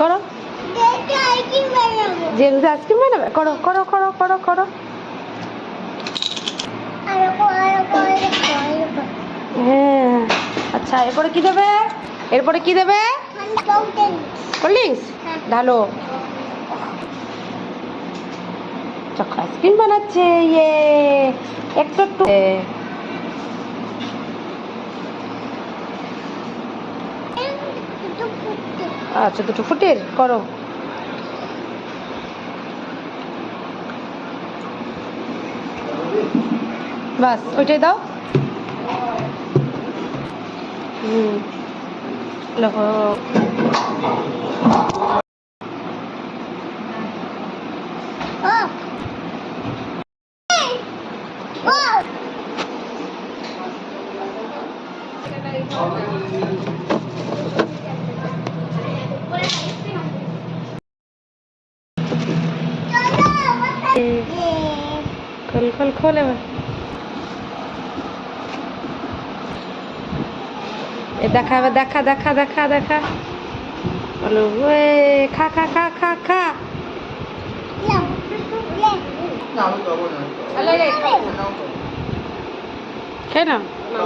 করো। James ice cream বানাবে? করো করো করো করো করো। হ্যাঁ। আচ্ছা এরপরে কি দেবে? এরপরে কি দেবে? কোল্ড হ্যাঁ। ঢালো আইসক্রিম বানাচ্ছে ইয়ে। একটু একটু। আচ্ছা দুটো ফুটের করো। বাস ওইটাই দাও। হুম দেখো খোল খোল এবার। এ দেখা এবার দেখা দেখা দেখা দেখা। বলো ওয়ে খা খা খা খা খা। খেয়ে নাও।